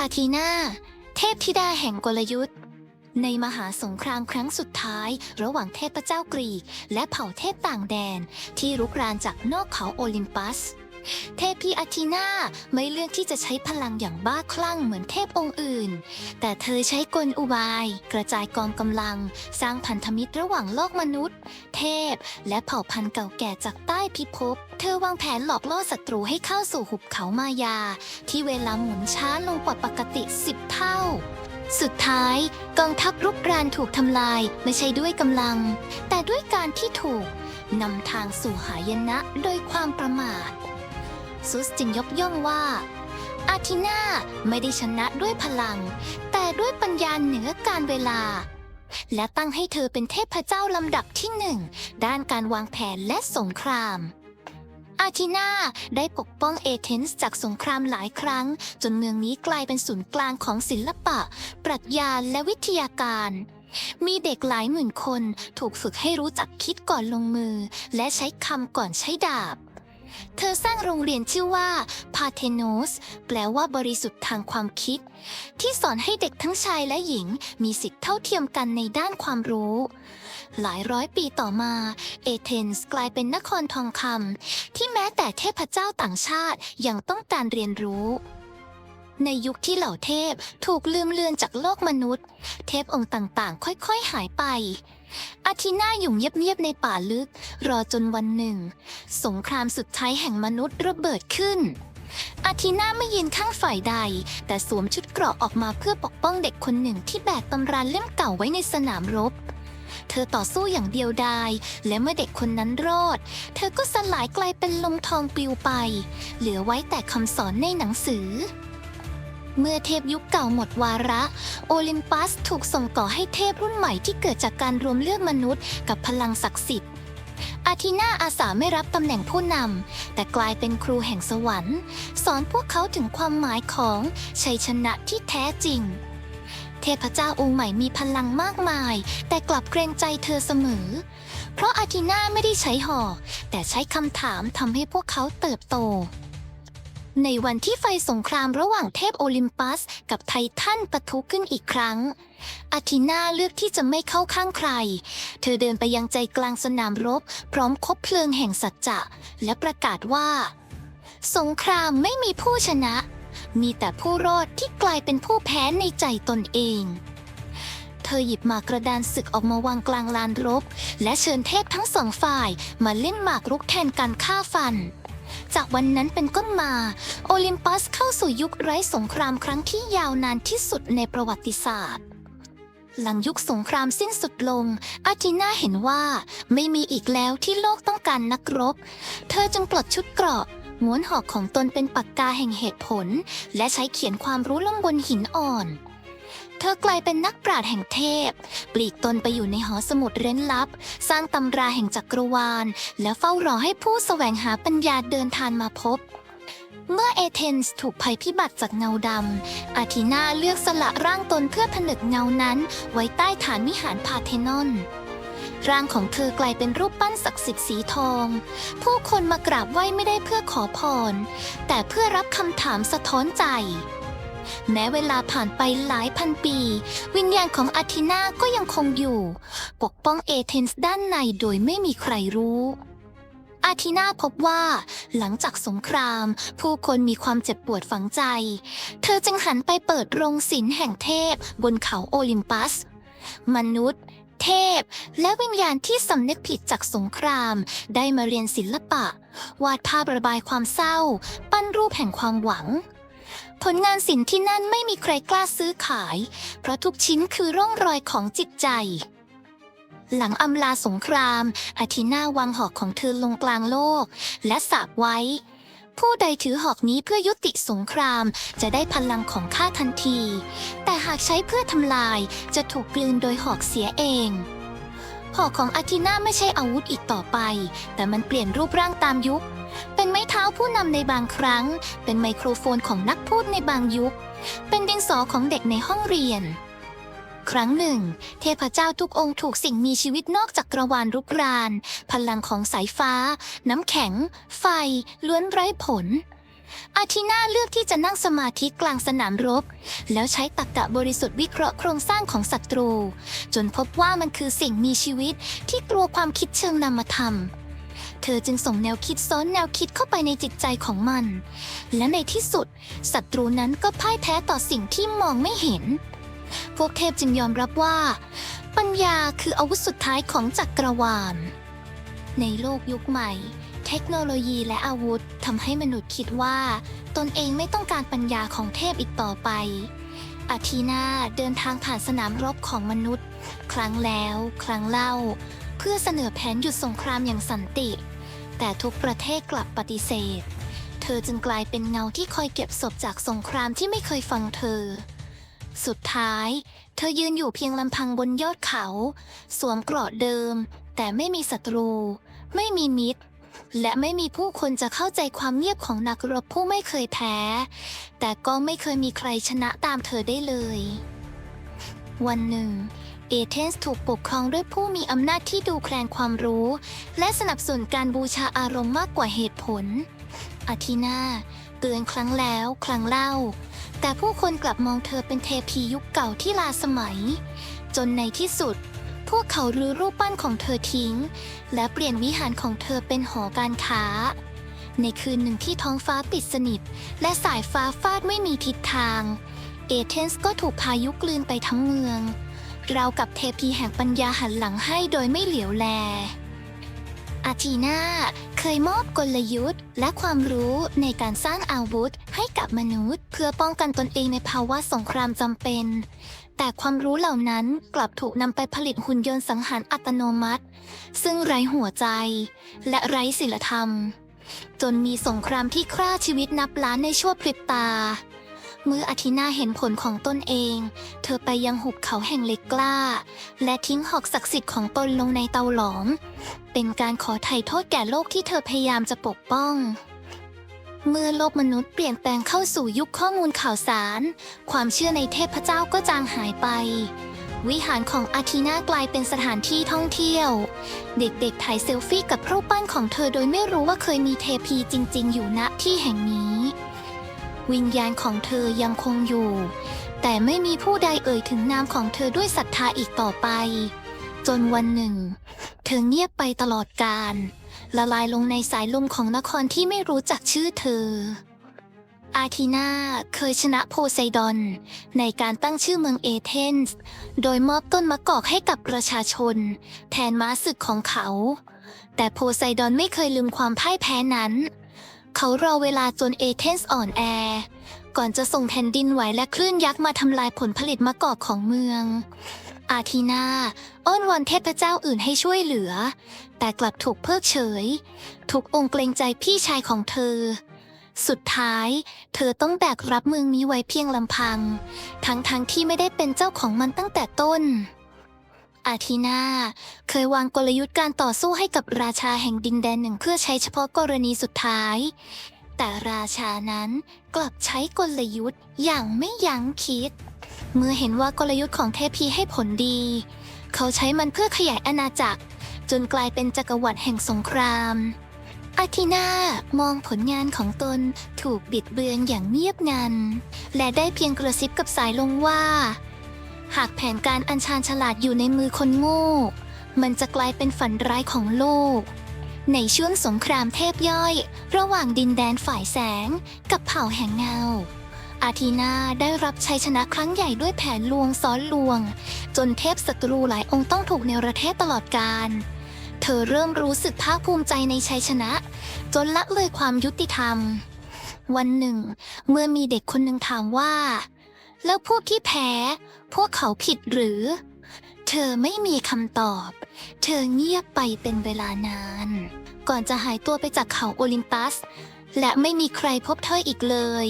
อาทีนาเทพธิดาแห่งกลยุทธ์ ในมหาสงครามครั้งสุดท้าย ระหว่างเทพเจ้ากรีก และเผ่าเทพต่างแดน ที่รุกรานจากนอกเขาโอลิมปัส เทพีอาทีนาไม่เลือกที่จะใช้พลังอย่างบ้าคลั่งเหมือนเทพองค์อื่น แต่เธอใช้กลอุบาย กระจายกองกำลัง สร้างพันธมิตรระหว่างโลกมนุษย์ เทพ และเผ่าพันธุ์เก่าแก่จากใต้พิภพ เธอวางแผนหลอกล่อศัตรูให้เข้าสู่หุบเขามายา ที่เวลาหมุนช้าลงกว่าปกติ10เท่าสุดท้ายกองทัพรุกรานถูกทำลายไม่ใช่ด้วยกำลัง แต่ด้วยการที่ถูกนำทางสู่หายนะโดยความประมาท ซุสจึงยกย่องว่า อาทินาไม่ได้ชนะด้วยพลัง แต่ด้วยปัญญาเหนือการเวลา และตั้งให้เธอเป็นเทพเจ้าลำดับที่หนึ่งด้านการวางแผนและสงครามอาทินาได้ปกป้องเอเธนส์จากสงครามหลายครั้ง จนเมืองนี้กลายเป็นศูนย์กลางของศิลปะ ปรัชญาและวิทยาการ มีเด็กหลายหมื่นคนถูกฝึกให้รู้จักคิดก่อนลงมือ และใช้คำก่อนใช้ดาบ เธอสร้างโรงเรียนชื่อว่าพาเทโนสแปลว่าบริสุทธิ์ทางความคิด ที่สอนให้เด็กทั้งชายและหญิงมีสิทธิเท่าเทียมกันในด้านความรู้ หลายร้อยปีต่อมา เอเธนส์กลายเป็นนครทองคำที่แม้แต่เทพเจ้าต่างชาติยังต้องการเรียนรู้ ในยุคที่เหล่าเทพถูกลืมเลือนจากโลกมนุษย์ เทพองค์ต่างๆ ค่อยๆหายไป อาทินาอยู่เงียบๆในป่าลึก รอจนวันหนึ่ง สงครามสุดท้ายแห่งมนุษย์ระเบิดขึ้น อาทินาไม่ยืนข้างฝ่ายใด แต่สวมชุดเกราะออกมาเพื่อปกป้องเด็กคนหนึ่งที่แบกตำราเล่มเก่าไว้ในสนามรบ เธอต่อสู้อย่างเดียวดาย และเมื่อเด็กคนนั้นรอด เธอก็สลายกลายเป็นลมทองปลิวไป เหลือไว้แต่คำสอนในหนังสือ เมื่อเทพยุคเก่าหมดวาระ โอลิมปัสถูกส่งต่อให้เทพรุ่นใหม่ที่เกิดจากการรวมเลือกมนุษย์กับพลังศักดิ์สิทธิ์อาทีนาอาสาไม่รับตำแหน่งผู้นำแต่กลายเป็นครูแห่งสวรรค์ สอนพวกเขาถึงความหมายของชัยชนะที่แท้จริง เทพเจ้าองค์ใหม่มีพลังมากมาย แต่กลับเกรงใจเธอเสมอ เพราะอาทีนาไม่ได้ใช้หอกแต่ใช้คำถามทำให้พวกเขาเติบโต ในวันที่ไฟสงครามระหว่างเทพโอลิมปัส กับไททันปะทุขึ้นอีกครั้ง อาทินาเลือกที่จะไม่เข้าข้างใคร เธอเดินไปยังใจกลางสนามรบ พร้อมคบเพลิงแห่งสัจจะ และประกาศว่า สงครามไม่มีผู้ชนะ มีแต่ผู้รอดที่กลายเป็นผู้แพ้ในใจตนเองเธอหยิบหมากกระดานศึกออกมาวางกลางลานรบ และเชิญเทพทั้งสองฝ่ายมาเล่นหมากรุกแทนการฆ่าฟัน จากวันนั้นเป็นต้นมา โอลิมปัสเข้าสู่ยุคไร้สงครามครั้งที่ยาวนานที่สุดในประวัติศาสตร์ หลังยุคสงครามสิ้นสุดลง อาทินาเห็นว่าไม่มีอีกแล้วที่โลกต้องการนักรบ เธอจึงปลดชุดเกราะม้วนหอกของตนเป็นปากกาแห่งเหตุผล และใช้เขียนความรู้ลงบนหินอ่อน เธอกลายเป็นนักปราชญ์แห่งเทพ ปลีกตนไปอยู่ในหอสมุดเร้นลับ สร้างตำราแห่งจักรวาล และเฝ้ารอให้ผู้แสวงหาปัญญาเดินทางมาพบ เมื่อเอเธนส์ถูกภัยพิบัติจากเงาดำ อาทินาเลือกสละร่างตนเพื่อผนึกเงานั้นไว้ใต้ฐานวิหารพาเทนอนร่างของเธอกลายเป็นรูปปั้นศักดิ์สิทธิ์สีทอง ผู้คนมากราบไหว้ไม่ได้เพื่อขอพร แต่เพื่อรับคำถามสะท้อนใจ แม้เวลาผ่านไปหลายพันปี วิญญาณของอาทินาก็ยังคงอยู่ ปกป้องเอเธนส์ด้านในโดยไม่มีใครรู้อาทินาพบว่าหลังจากสงคราม ผู้คนมีความเจ็บปวดฝังใจ เธอจึงหันไปเปิดโรงศิลป์แห่งเทพบนเขาโอลิมปัส มนุษย์ เทพ และวิญญาณที่สำนึกผิดจากสงคราม ได้มาเรียนศิลปะ วาดภาพระบายความเศร้า ปั้นรูปแห่งความหวัง ผลงานศิลป์ที่นั่นไม่มีใครกล้าซื้อขาย เพราะทุกชิ้นคือร่องรอยของจิตใจ หลังอำลาสงคราม อาทินาวางหอกของเธอลงกลางโลก และสาบไว้ ผู้ใดถือหอกนี้เพื่อยุติสงคราม จะได้พลังของข้าทันที แต่หากใช้เพื่อทำลายจะถูกกลืนโดยหอกเสียเองหอกของอาทินาไม่ใช่อาวุธอีกต่อไป แต่มันเปลี่ยนรูปร่างตามยุค เป็นไม้เท้าผู้นำในบางครั้ง เป็นไมโครโฟนของนักพูดในบางยุค เป็นดินสอของเด็กในห้องเรียน ครั้งหนึ่ง เทพเจ้าทุกองค์ถูกสิ่งมีชีวิตนอกจากกระวาลรุกราน พลังของสายฟ้า น้ำแข็ง ไฟ ล้วนไร้ผล อาทีนาเลือกที่จะนั่งสมาธิกลางสนามรบ แล้วใช้ตรรกะบริสุทธิ์วิเคราะห์โครงสร้างของศัตรู จนพบว่ามันคือสิ่งมีชีวิตที่กลัวความคิดเชิงนามธรรม เธอจึงส่งแนวคิดซ้อนแนวคิดเข้าไปในจิตใจของมัน และในที่สุดศัตรูนั้นก็พ่ายแพ้ต่อสิ่งที่มองไม่เห็น พวกเทพจึงยอมรับว่า ปัญญาคืออาวุธสุดท้ายของจักรวาล ในโลกยุคใหม่ เทคโนโลยีและอาวุธทำให้มนุษย์คิดว่า ตนเองไม่ต้องการปัญญาของเทพอีกต่อไปอาทีนาเดินทางผ่านสนามรบของมนุษย์ ครั้งแล้ว ครั้งเล่า เพื่อเสนอแผนหยุดสงครามอย่างสันติ แต่ทุกประเทศกลับปฏิเสธ เธอจึงกลายเป็นเงาที่คอยเก็บศพจากสงครามที่ไม่เคยฟังเธอ สุดท้าย เธอยืนอยู่เพียงลำพังบนยอดเขา สวมเกราะเดิม แต่ไม่มีศัตรู ไม่มีมิตร และไม่มีผู้คนจะเข้าใจความเงียบของนักรบผู้ไม่เคยแพ้ แต่ก็ไม่เคยมีใครชนะตามเธอได้เลย วันหนึ่ง เอเธนส์ถูกปกครองด้วยผู้มีอำนาจที่ดูแคลนความรู้ และสนับสนุนการบูชาอารมณ์มากกว่าเหตุผล อาทีนาเตือนครั้งแล้วครั้งเล่า แต่ผู้คนกลับมองเธอเป็นเทพียุคเก่าที่ลาสมัย จนในที่สุด พวกเขารื้อรูปปั้นของเธอทิ้ง และเปลี่ยนวิหารของเธอเป็นหอการค้า ในคืนหนึ่งที่ท้องฟ้าปิดสนิท และสายฟ้าฟาดไม่มีทิศทาง เอเธนส์ก็ถูกพายุกลืนไปทั้งเมือง ราวกับเทพีแห่งปัญญาหันหลังให้โดยไม่เหลียวแล อาทีนาเคยมอบกลยุทธ์ และความรู้ในการสร้างอาวุธให้กับมนุษย์ เพื่อป้องกันตนเองในภาวะสงครามจำเป็น แต่ความรู้เหล่านั้นกลับถูกนำไปผลิตหุ่นยนต์สังหารอัตโนมัติ ซึ่งไร้หัวใจ และไร้ศีลธรรม จนมีสงครามที่ฆ่าชีวิตนับล้านในชั่วพริบตา เมื่ออาทินาเห็นผลของตนเอง เธอไปยังหุบเขาแห่งเล็กกล้า และทิ้งหอกศักดิ์สิทธิ์ของตนลงในเตาหลอม เป็นการขอไถ่โทษแก่โลกที่เธอพยายามจะปกป้อง เมื่อโลกมนุษย์เปลี่ยนแปลงเข้าสู่ยุคข้อมูลข่าวสาร ความเชื่อในเทพเจ้าก็จางหายไปวิหารของอาทีนากลายเป็นสถานที่ท่องเที่ยว เด็กๆถ่ายเซลฟี่กับรูปปั้นของเธอโดยไม่รู้ว่าเคยมีเทพีจริง ๆ อยู่ณที่แห่งนี้ วิญญาณของเธอยังคงอยู่ แต่ไม่มีผู้ใดเอ่ยถึงนามของเธอด้วยศรัทธาอีกต่อไป จนวันหนึ่ง เธอเงียบไปตลอดกาลละลายลงในสายลมของนครที่ไม่รู้จักชื่อเธอ อาทีนาเคยชนะโพไซดอน ในการตั้งชื่อเมืองเอเธนส์ โดยมอบต้นมะกอกให้กับประชาชน แทนม้าศึกของเขา แต่โพไซดอนไม่เคยลืมความพ่ายแพ้นั้น เขารอเวลาจนเอเธนส์อ่อนแอ ก่อนจะส่งแผ่นดินไหวและคลื่นยักษ์มาทำลายผลผลิตมะกอกของเมือง อาทีนาอ้อนวอนเทพเจ้าอื่นให้ช่วยเหลือ แต่กลับถูกเพิกเฉย ถูกองค์เกรงใจพี่ชายของเธอ สุดท้าย เธอต้องแบกรับเมืองนี้ไว้เพียงลำพัง ทั้งๆทที่ไม่ได้เป็นเจ้าของมันตั้งแต่ต้น อาทีนา เคยวางกลยุทธ์การต่อสู้ให้กับราชาแห่งดินแดนหนึ่งเพื่อใช้เฉพาะกรณีสุดท้าย แต่ราชานั้นกลับใช้กลยุทธ์อย่างไม่ยั้งคิด เมื่อเห็นว่ากลยุทธ์ของเทพีให้ผลดี เขาใช้มันเพื่อขยายอาณาจักร จนกลายเป็นจักรวรรดิแห่งสงครามอาทินามองผลงานของตนถูกบิดเบือนอย่างเงียบงัน และได้เพียงกระซิบกับสายลมว่า หากแผนการอัญชานฉลาดอยู่ในมือคนโง่ มันจะกลายเป็นฝันร้ายของโลก ในช่วงสงครามเทพย่อย ระหว่างดินแดนฝ่ายแสงกับเผ่าแห่งเงา อาทีนาได้รับชัยชนะครั้งใหญ่ด้วยแผนลวงซ้อนลวง จนเทพศัตรูหลายองค์ต้องถูกเนรเทศตลอดกาลเธอเริ่มรู้สึกภาคภูมิใจในชัยชนะ จนละเลยความยุติธรรม วันหนึ่ง เมื่อมีเด็กคนหนึ่งถามว่า แล้วพวกที่แพ้ พวกเขาผิดหรือ เธอไม่มีคำตอบ เธอเงียบไปเป็นเวลานาน ก่อนจะหายตัวไปจากเขาโอลิมปัส และไม่มีใครพบเธออีกเลย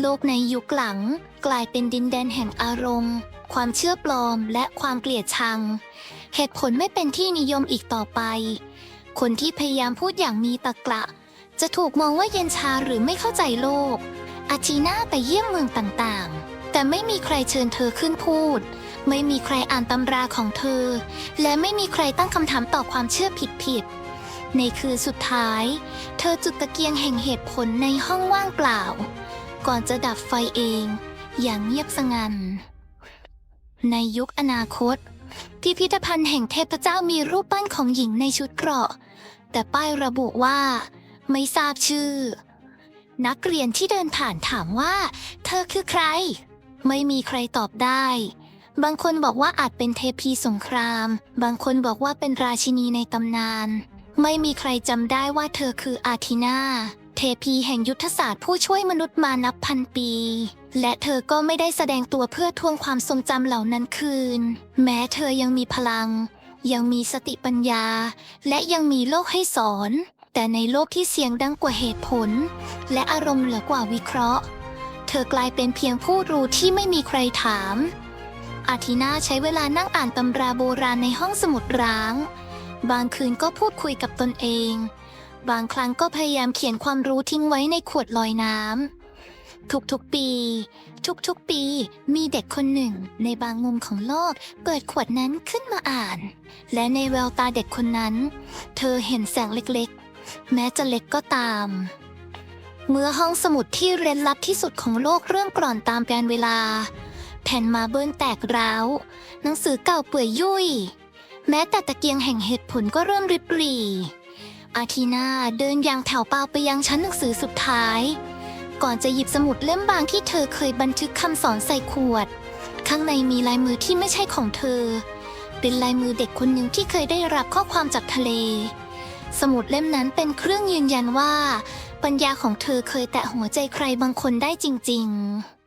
โลกในยุคหลังกลายเป็นดินแดนแห่งอารมณ์ ความเชื่อปลอมและความเกลียดชัง เหตุผลไม่เป็นที่นิยมอีกต่อไป คนที่พยายามพูดอย่างมีตะกละจะถูกมองว่าเย็นชาหรือไม่เข้าใจโลก อาจีน่าไปเยี่ยมเมืองต่างๆ แต่ไม่มีใครเชิญเธอขึ้นพูด ไม่มีใครอ่านตำราของเธอ และไม่มีใครตั้งคำถามต่อความเชื่อผิดๆ ในคืนสุดท้าย เธอจุดตะเกียงแห่งเหตุผลในห้องว่างเปล่า ก่อนจะดับไฟเอง อย่างเงียบสงัน ในยุคอนาคต พิพิธภัณฑ์แห่งเทพเจ้ามีรูปปั้นของหญิงในชุดเกราะ แต่ป้ายระบุว่า ไม่ทราบชื่อ นักเรียนที่เดินผ่านถามว่า เธอคือใคร ไม่มีใครตอบได้ บางคนบอกว่าอาจเป็นเทพีสงคราม บางคนบอกว่าเป็นราชินีในตำนาน ไม่มีใครจำได้ว่าเธอคืออาทินาเทพีแห่งยุทธศาสตร์ผู้ช่วยมนุษย์มานับพันปี และเธอก็ไม่ได้แสดงตัวเพื่อทวงความทรงจำเหล่านั้นคืน แม้เธอยังมีพลัง ยังมีสติปัญญา และยังมีโลกให้สอน แต่ในโลกที่เสียงดังกว่าเหตุผล และอารมณ์เหนือกว่าวิเคราะห์ เธอกลายเป็นเพียงผู้รู้ที่ไม่มีใครถาม อาทินาใช้เวลานั่งอ่านตำราโบราณในห้องสมุดร้าง บางคืนก็พูดคุยกับตนเอง บางครั้งก็พยายามเขียนความรู้ทิ้งไว้ในขวดลอยน้ำทุกๆปี ทุกๆปีมีเด็กคนหนึ่งในบางมุมของโลกเปิดขวดนั้นขึ้นมาอ่าน และในแววตาเด็กคนนั้น เธอเห็นแสงเล็กๆ แม้จะเล็กก็ตาม เมื่อห้องสมุดที่เร้นลับที่สุดของโลกเริ่มกร่อนตามกาลเวลา แผ่นมาเบิลแตกร้าว หนังสือเก่าเปื่อยยุ่ย แม้แต่ตะเกียงแห่งเหตุผลก็เริ่มริบหรี่อาทีนาเดินอย่างแถวเปล่าไปยังชั้นหนังสือสุดท้าย ก่อนจะหยิบสมุดเล่มบางที่เธอเคยบันทึกคำสอนใส่ขวด ข้างในมีลายมือที่ไม่ใช่ของเธอ เป็นลายมือเด็กคนหนึ่งที่เคยได้รับข้อความจากทะเล สมุดเล่มนั้นเป็นเครื่องยืนยันว่า ปัญญาของเธอเคยแตะหัวใจใครบางคนได้จริง ๆ